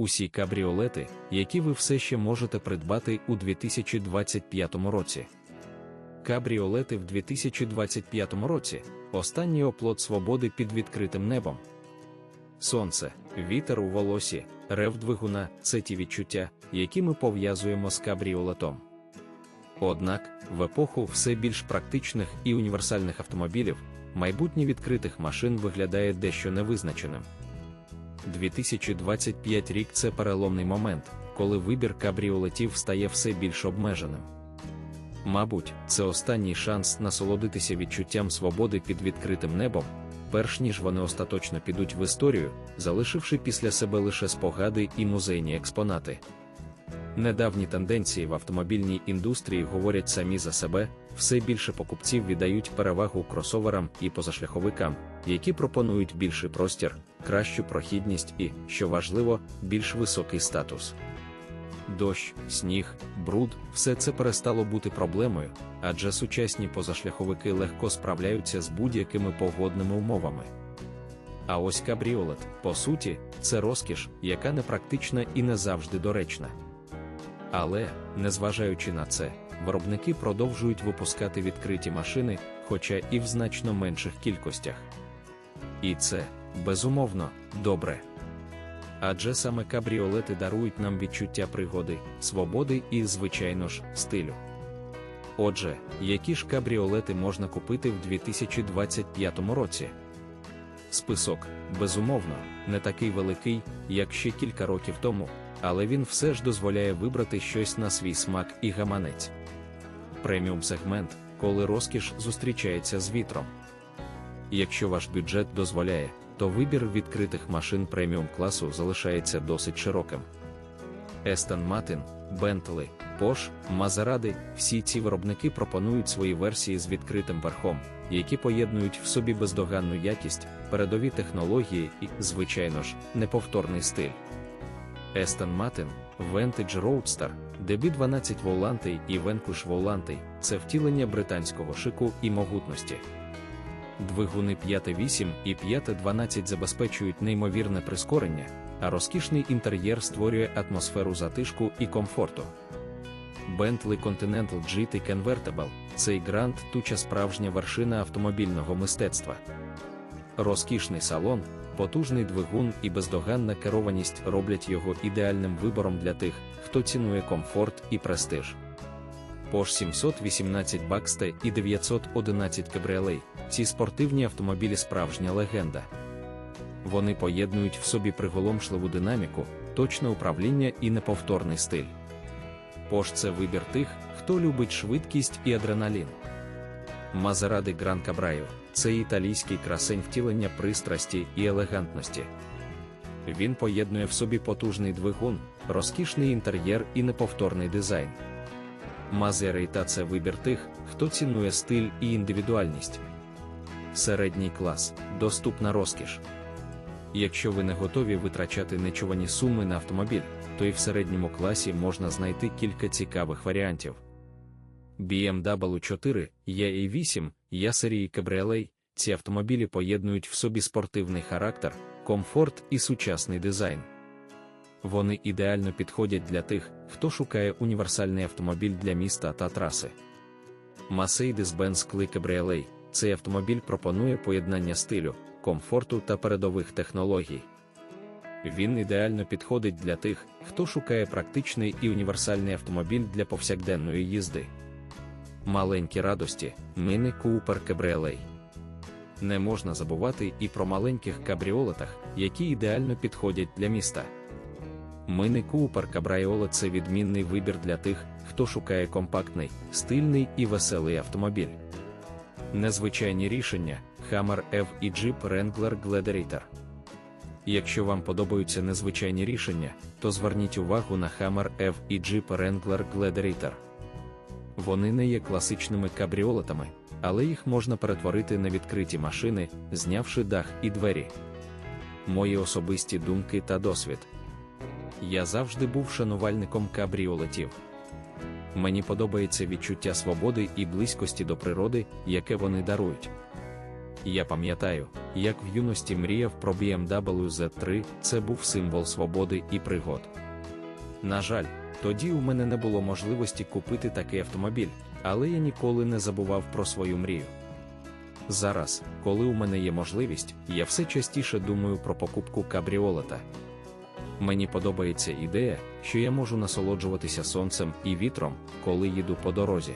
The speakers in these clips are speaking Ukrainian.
усі кабріолети, які ви все ще можете придбати у 2025 році. Кабріолети в 2025 році останній оплот свободи під відкритим небом. Сонце, вітер у волосі, рев двигуна це ті відчуття, які ми пов'язуємо з кабріолетом. Однак, в епоху все більш практичних і універсальних автомобілів, майбутнє відкритих машин виглядає дещо невизначеним. 2025 рік це переломний момент, коли вибір кабріолетів стає все більш обмеженим. Мабуть, це останній шанс насолодитися відчуттям свободи під відкритим небом, перш ніж вони остаточно підуть в історію, залишивши після себе лише спогади і музейні експонати. Недавні тенденції в автомобільній індустрії говорять самі за себе, все більше покупців віддають перевагу кросоверам і позашляховикам, які пропонують більший простір, кращу прохідність і, що важливо, більш високий статус. Дощ, сніг, бруд все це перестало бути проблемою, адже сучасні позашляховики легко справляються з будь-якими погодними умовами. А ось кабріолет, по суті, це розкіш, яка непрактична і не завжди доречна. Але, незважаючи на це, виробники продовжують випускати відкриті машини, хоча і в значно менших кількостях. І це, безумовно, добре. Адже саме кабріолети дарують нам відчуття пригоди, свободи і, звичайно ж, стилю. Отже, які ж кабріолети можна купити в 2025 році? Список, безумовно, не такий великий, як ще кілька років тому, але він все ж дозволяє вибрати щось на свій смак і гаманець. Преміум сегмент, коли розкіш зустрічається з вітром. Якщо ваш бюджет дозволяє, то вибір відкритих машин преміум класу залишається досить широким. Aston Martin, Bentley, Porsche, Maserati – всі ці виробники пропонують свої версії з відкритим верхом, які поєднують в собі бездоганну якість, передові технології і, звичайно ж, неповторний стиль. Aston Martin, Vantage Roadster, DB12 Volante і Vanquish Volante – це втілення британського шику і могутності. Двигуни 5.8 і 5.12 забезпечують неймовірне прискорення, а розкішний інтер'єр створює атмосферу затишку і комфорту. Bentley Continental GT Convertible – цей грант туча справжня вершина автомобільного мистецтва. Розкішний салон, потужний двигун і бездоганна керованість роблять його ідеальним вибором для тих, хто цінує комфорт і престиж. Porsche 718 Baxte і 911 Cabriolet – ці спортивні автомобілі справжня легенда. Вони поєднують в собі приголомшливу динаміку, точне управління і неповторний стиль. Porsche – це вибір тих, хто любить швидкість і адреналін. Maserati Gran Cabrio – це італійський красень втілення пристрасті і елегантності. Він поєднує в собі потужний двигун, розкішний інтер'єр і неповторний дизайн. Мазерейта це вибір тих, хто цінує стиль і індивідуальність. Середній клас доступна розкіш. Якщо ви не готові витрачати нечувані суми на автомобіль, то і в середньому класі можна знайти кілька цікавих варіантів. BMW 4, e 8 я серії Cabriolet, ці автомобілі поєднують в собі спортивний характер, комфорт і сучасний дизайн. Вони ідеально підходять для тих, хто шукає універсальний автомобіль для міста та траси. Mercedes-Benz Clio Cabriolet – цей автомобіль пропонує поєднання стилю, комфорту та передових технологій. Він ідеально підходить для тих, хто шукає практичний і універсальний автомобіль для повсякденної їзди. Маленькі радості Mini Cooper Cabriolet. Не можна забувати і про маленьких кабріолетах, які ідеально підходять для міста. Mini Cooper Cabriolet – це відмінний вибір для тих, хто шукає компактний, стильний і веселий автомобіль. Незвичайні рішення Hammer F і Jeep Wrangler Gladiator. Якщо вам подобаються незвичайні рішення, то зверніть увагу на Hammer F і Jeep Wrangler Gladiator. Вони не є класичними кабріолетами, але їх можна перетворити на відкриті машини, знявши дах і двері. Мої особисті думки та досвід. Я завжди був шанувальником кабріолетів. Мені подобається відчуття свободи і близькості до природи, яке вони дарують. Я пам'ятаю, як в юності мріяв про BMW Z3, це був символ свободи і пригод. На жаль, тоді у мене не було можливості купити такий автомобіль, але я ніколи не забував про свою мрію. Зараз, коли у мене є можливість, я все частіше думаю про покупку кабріолета. Мені подобається ідея, що я можу насолоджуватися сонцем і вітром, коли їду по дорозі.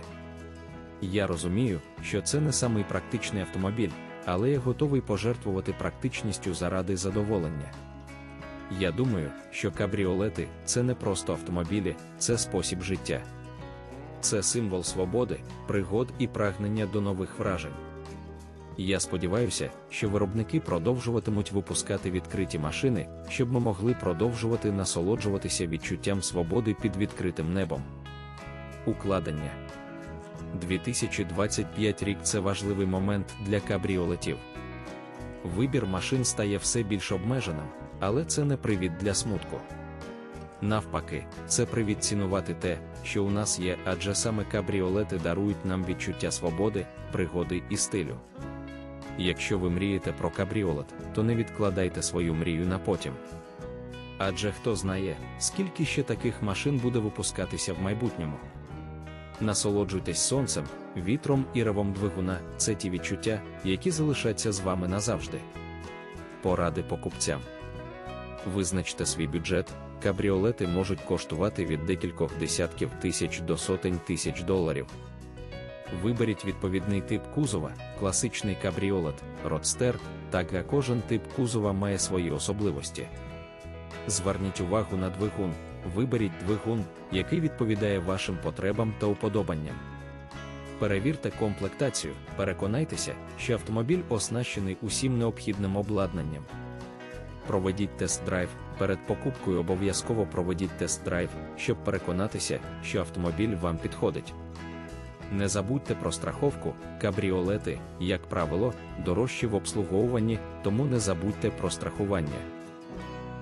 Я розумію, що це не самий практичний автомобіль, але я готовий пожертвувати практичністю заради задоволення. Я думаю, що кабріолети це не просто автомобілі, це спосіб життя. Це символ свободи, пригод і прагнення до нових вражень. Я сподіваюся, що виробники продовжуватимуть випускати відкриті машини, щоб ми могли продовжувати насолоджуватися відчуттям свободи під відкритим небом. Укладення 2025 рік це важливий момент для кабріолетів. Вибір машин стає все більш обмеженим, але це не привід для смутку. Навпаки, це привід цінувати те, що у нас є, адже саме кабріолети дарують нам відчуття свободи, пригоди і стилю. Якщо ви мрієте про кабріолет, то не відкладайте свою мрію на потім. Адже хто знає, скільки ще таких машин буде випускатися в майбутньому. Насолоджуйтесь сонцем, вітром і ревом двигуна це ті відчуття, які залишаться з вами назавжди. Поради покупцям. Визначте свій бюджет, кабріолети можуть коштувати від декількох десятків тисяч до сотень тисяч доларів. Виберіть відповідний тип кузова, класичний кабріолет, родстер, так як кожен тип кузова має свої особливості. Зверніть увагу на двигун, виберіть двигун, який відповідає вашим потребам та уподобанням. Перевірте комплектацію, переконайтеся, що автомобіль оснащений усім необхідним обладнанням. Проведіть тест-драйв. Перед покупкою обов'язково проведіть тест-драйв, щоб переконатися, що автомобіль вам підходить. Не забудьте про страховку, кабріолети, як правило, дорожчі в обслуговуванні, тому не забудьте про страхування.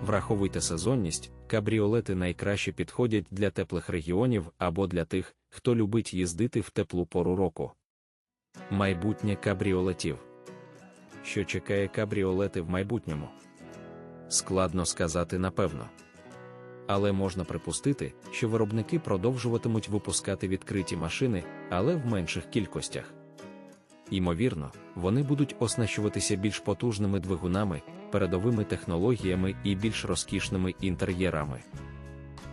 Враховуйте сезонність, кабріолети найкраще підходять для теплих регіонів або для тих, хто любить їздити в теплу пору року. Майбутнє кабріолетів. Що чекає кабріолети в майбутньому? Складно сказати напевно. Але можна припустити, що виробники продовжуватимуть випускати відкриті машини, але в менших кількостях. Ймовірно, вони будуть оснащуватися більш потужними двигунами, передовими технологіями і більш розкішними інтер'єрами.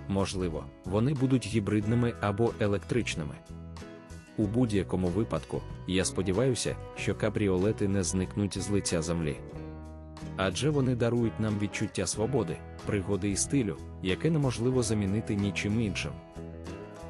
Можливо, вони будуть гібридними або електричними. У будь-якому випадку, я сподіваюся, що кабріолети не зникнуть з лиця землі. Адже вони дарують нам відчуття свободи, пригоди і стилю, яке неможливо замінити нічим іншим.